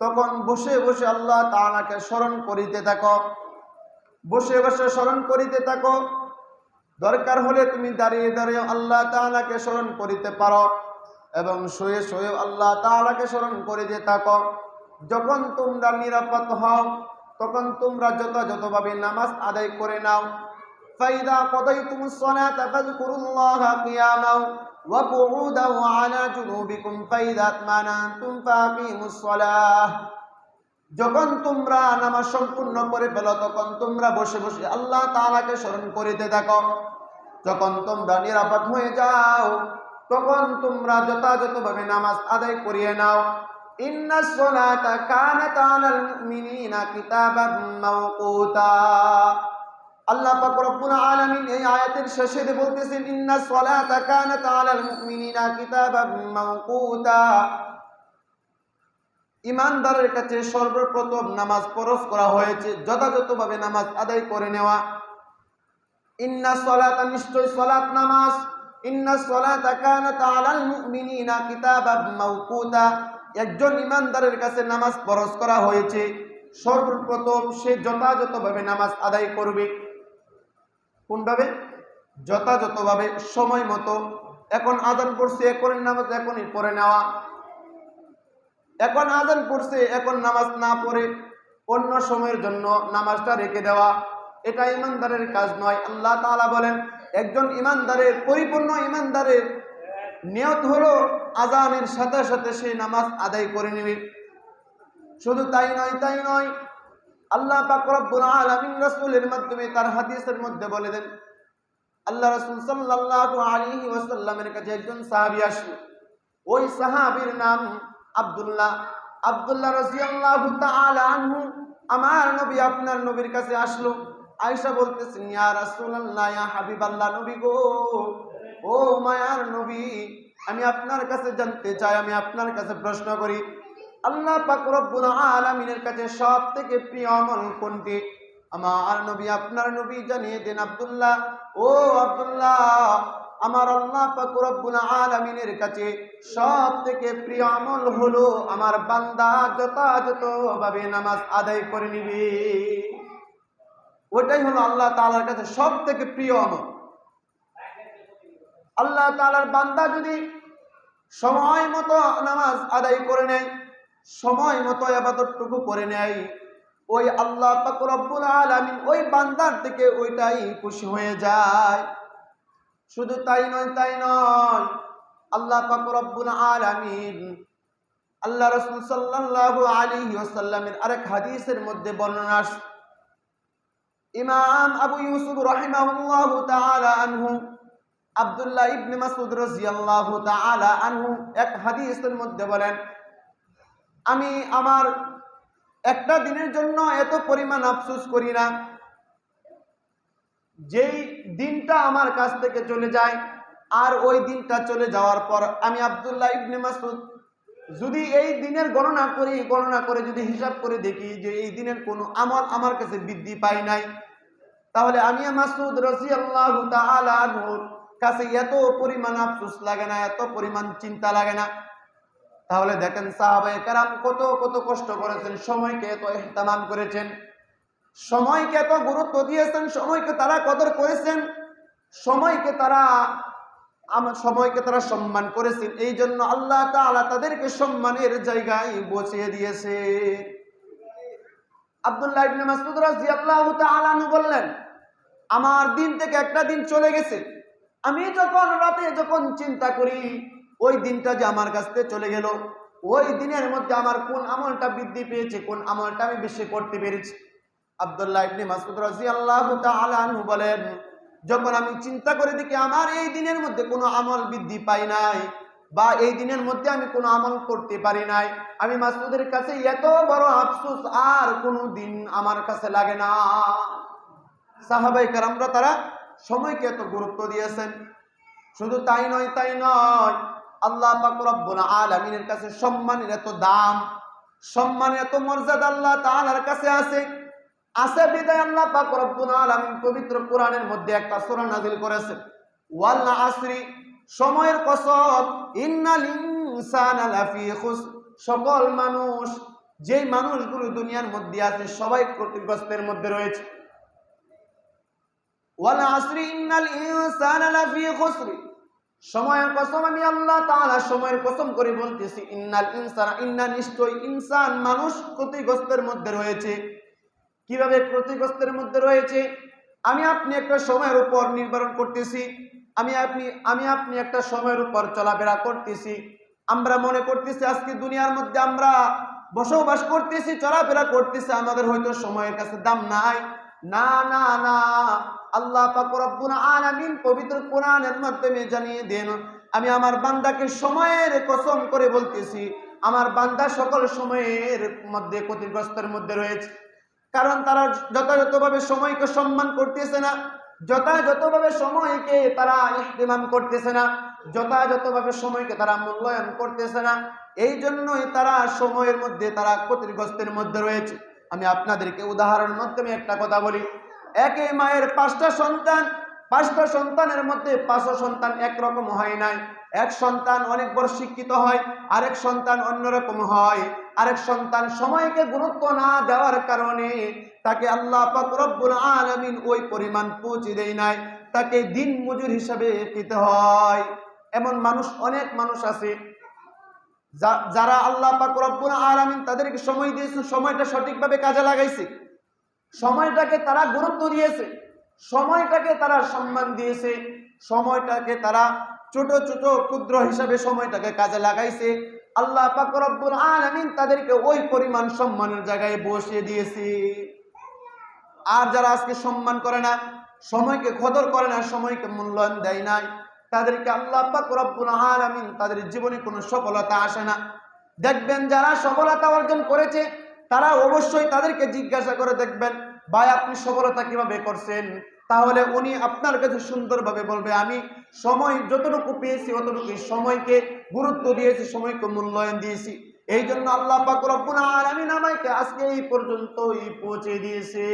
তখন বসে বসে আল্লাহ তালাকে স্মরণ করিতে থাকো। বসে বসে স্মরণ করিতে থাকো। দরকার হলে তুমি দাঁড়িয়ে দাঁড়িয়ে আল্লাহ তালাকে স্মরণ করিতে পারো এবং শুয়ে শুয়ে আল্লাহ তালাকে স্মরণ করিতে থাকো। যখন তোমরা নিরাপদ হও, তখন তোমরা যথাযথভাবে নামাজ আদায় করে নাও। ফাইদা কদাই তুমি সনা তাফাজ وقعودا وعلى جنوبكم فإذا اطمأننتم فأقيموا الصلاة যখন তোমরা নামাজ সম্পূর্ণ করে ফেলো তখন তোমরা বসে বসে আল্লাহ তাআলাকে স্মরণ করিতে থাকো যখন তোমরা নিরাপদ হয়ে যাও তখন তোমরা যথাযথভাবে নামাজ আদায় করিয়ে নাও ইন্না সলাতা কানাত আলাল মুমিনিনা কিতাবাম মাওকুতা আল্লাহ পাক রব্বুল আলামিন এই আয়াতের শেষে বলতেছেন, ইন্না সলাতা কানাত আলাল মুমিনিনা কিতাবাম মাওকুতা। ইমানদারের কাছে সর্বপ্রথম নামাজ ফরজ করা হয়েছে, যথাযথভাবে নামাজ আদায় করে নেওয়া। ইন্না সলাতা, নিশ্চয় সলাত নামাজ। ইন্না সলাতা কানাত আলাল মুমিনিনা কিতাবাম মাওকুতা। একজন ইমানদারের কাছে নামাজ ফরজ করা হয়েছে, সর্বপ্রথম সে যথাযথভাবে নামাজ আদায় করবে। কোনভাবে? যথাযথভাবে সময় মতো। এখন আদান করছে এখন নামাজ এখনই পড়ে নেওয়া। এখন আদান করছে এখন নামাজ না পড়ে অন্য সময়ের জন্য নামাজটা রেখে দেওয়া। এটা ইমানদারের কাজ নয়। আল্লাহ তাআলা বলেন, একজন ইমানদারের পরিপূর্ণ ইমানদারের নিয়ত হলো আজানের সাথে সাথে সেই নামাজ আদায় করে নেবে। শুধু তাই নয় তাই নয় আল্লাহ পাক রব্বুল আলামিন রাসূলের মাধ্যমে তার হাদিসের মধ্যে বলে দেন, আল্লাহ রাসূল আলাইহি ওয়াসাল্লামের কাছে একজন সাহাবী আসলো ওই সাহাবীর নাম আব্দুল্লাহ। আব্দুল্লাহ রাদিয়াল্লাহু তাআলা আনহু আমার নবী আপনার নবীর কাছে আসলো। আয়েশা বলতেছেন ইয়া হাবিবাল্লাহ, নবী গো। ও মায়ার নবী, আমি আপনার কাছে জানতে চাই, আমি আপনার কাছে প্রশ্ন করি। আল্লাহ পাক রব্বুল আলামিনের কাছে সব থেকে প্রিয় আমল কোনটি? আমার নবী, আপনার নবী জানিয়ে দেন আব্দুল্লাহ। ও আব্দুল্লাহ, আমার আল্লাহ পাক রব্বুল আলামিনের কাছে সব থেকে প্রিয় আমল হলো আমার বান্দা যথাযথভাবে নামাজ আদায় করে নিবে। ওটাই হলো আল্লাহ তালার কাছে সব থেকে প্রিয় আমল। আল্লাহ তালার বান্দা যদি সময় মতো নামাজ আদায় করে নেয় সময় মতো আবাদতটুকু করে নেয়। ওই আল্লাহ পাক রব্বুল আলামিন ওই বান্দার থেকে ওইটাই খুশি হয়ে যায়। শুধু তাই নয় তাই নয়, আল্লাহ পাক রব্বুল আলামিন আল্লাহ রাসূল সাল্লাল্লাহু আলাইহি ওয়াসাল্লামের আরেক হাদিসের মধ্যে বর্ণনা ইমাম আবু ইউসুফ তাআলা আনহু, আব্দুল্লাহ ইবনে মাসউদ রাদিয়াল্লাহু তাআলা আনহু এক হাদিসের মধ্যে বলেন আমি আমার একটা দিনের জন্য এত পরিমাণ আফসোস করি না। যেই দিনটা আমার কাছ থেকে চলে যায়, আর ওই দিনটা চলে যাওয়ার পর আমি আব্দুল্লাহ ইবনে মাসুদ যদি এই দিনের গণনা করি, গণনা করে যদি হিসাব করে দেখি যে এই দিনের কোনো আমল আমার কাছে বৃদ্ধি পাই নাই, তাহলে আমি মাসুদ রসি আল্লাহ কাছে এত পরিমাণ আফসোস লাগে না, এত পরিমাণ চিন্তা লাগে না। তাহলে দেখেন সাহাবায়ে কারাম কত কত কষ্ট করেছেন, সময়কে এত ইহতামাম করেছেন। সময়কে এত গুরুত্ব দিয়েছেন, সময়কে তারা কদর করেছেন, সময়কে তারা আমার সময়কে তারা সম্মান করেছেন। এই জন্য আল্লাহ তাআলা তাদেরকে সম্মানের জায়গায় বসিয়ে দিয়েছে। আব্দুল্লাহ ইবনে মাসউদ রাদিয়াল্লাহু তাআলা আনহু বললেন, আমার দিন থেকে একটা দিন চলে গেছে। আমি যখন রাতে যখন চিন্তা করি ওই দিনটা যে আমার কাছ থেকে চলে গেল, ওই দিনের মধ্যে আমার কোন আমলটা বৃদ্ধি পেয়েছে, কোন আমলটা আমি বেশি করতে পেরেছি? আব্দুল্লাহ ইবনে মাসউদ রাদিয়াল্লাহু তাআলা আনহু বলেন, যখন আমি চিন্তা করে দেখি আমার এই দিনের মধ্যে কোনো আমল বৃদ্ধি পাই নাই, বা এই দিনের মধ্যে আমি কোনো আমল করতে পারি নাই, আমি মাসুদের কাছে এত বড় আফসোস আর কোনো দিন আমার কাছে লাগে না। সাহাবাই কারামরা তারা সময়কে এত গুরুত্ব দিয়েছেন। শুধু তাই নয় তাই নয় আল্লাহ আলামিনের কাছে সম্মানের এত দাম, সম্মানের এত মর্যাদা আল্লাহ কাছে আছে। আছে বিদায় আল্লাহ আলামিন পবিত্র কোরআনের মধ্যে একটা সূরা নাযিল করেছেন ওয়াল আসরি, সময়ের কসম ইন্নাল ইনসানা সকল মানুষ, যেই মানুষগুলো দুনিয়ার মধ্যে আছে, সবাই ক্ষতিগ্রস্তের মধ্যে রয়েছে। ওয়াল আসরি, ইন্নাল ইনসানা লাফি খুসর। সময়ের কসম আমি আল্লাহ তাআলা সময়ের কসম করে বলতেছি, ইন্নাল ইনসানা ইন্না নিশ্চয় ইনসান মানুষ ক্ষতিগ্রস্তের মধ্যে রয়েছে। কীভাবে ক্ষতিগ্রস্তের মধ্যে রয়েছে? আমি আপনি একটা সময়ের উপর নির্ধারণ করতেছি, আমি আপনি আমি আপনি একটা সময়ের উপর চলাফেরা করতেছি। আমরা মনে করতেছি আজকে দুনিয়ার মধ্যে আমরা বসবাস করতেছি, চলাফেরা করতেছি, আমাদের হয়তো সময়ের কাছে দাম নাই। না না না। আল্লাহ আলামিন পবিত্র কোরআনের মাধ্যমে জানিয়ে দেন, আমি আমার বান্দাকে সময়ের কসম করে বলতেছি, আমার বান্দা সকল সময়ের মধ্যে ক্ষতিগ্রস্তের মধ্যে রয়েছে। কারণ তারা যথাযথভাবে সময়কে সম্মান করতেছে না, যথাযথভাবে সময়কে তারা ইহতিমাম করতেছে না, যথাযথভাবে সময়কে তারা মূল্যায়ন করতেছে না, এই জন্যই তারা সময়ের মধ্যে তারা ক্ষতিগ্রস্তের মধ্যে রয়েছে। আমি আপনাদেরকে উদাহরণের মাধ্যমে একটা কথা বলি। একই মায়ের পাঁচটা সন্তান, পাঁচটা সন্তানের মধ্যে পাঁচটা সন্তান একরকম হয় নাই। এক সন্তান অনেক বড় শিক্ষিত হয়, আরেক সন্তান অন্যরকম হয়। আরেক সন্তান সময়কে গুরুত্ব না দেওয়ার কারণে তাকে আল্লাহ রব্বুল আলামিন ওই পরিমাণ পৌঁছে দেয় নাই। তাকে দিন মজুর হিসাবে পেতে হয়। এমন মানুষ, অনেক মানুষ আছে যারা আল্লাহ রব্বুল আলামিন তাদেরকে সময় দিয়েছে সময়টা সঠিকভাবে কাজে লাগাইছে। সময়টাকে তারা গুরুত্ব দিয়েছে। সময়টাকে তারা সম্মান দিয়েছে। সময়টাকে তারা ছোট ছোট, ক্ষুদ্র হিসাবে সময়টাকে কাজে লাগাইছে। আল্লাহ পাক রব্বুল আলামিন তাদেরকে ওই পরিমাণ সম্মানের জায়গায় বসিয়ে দিয়েছে। আর যারা আজকে সম্মান করে না, সময়কে কদর করে না, সময়কে মূল্যায়ন দেয় নাই, তাদেরকে আল্লাহ পাক রব্বুল আলামিন তাদের জীবনে কোনো সফলতা আসে না। দেখবেন যারা সফলতা অর্জন করেছে তারা অবশ্যই তাদেরকে জিজ্ঞাসা করে দেখবেন, ভাই, আপনি সফলতা কীভাবে করছেন? তাহলে উনি আপনার কাছে সুন্দরভাবে বলবে, আমি সময় যতটুকু পেয়েছি অতটুকু সময়কে গুরুত্ব দিয়েছি, সময়কে মূল্যায়ন দিয়েছি। এই জন্য আল্লাহ আমি আলামিন আমাকে আজকে এই পর্যন্তই পৌঁছে দিয়েছে।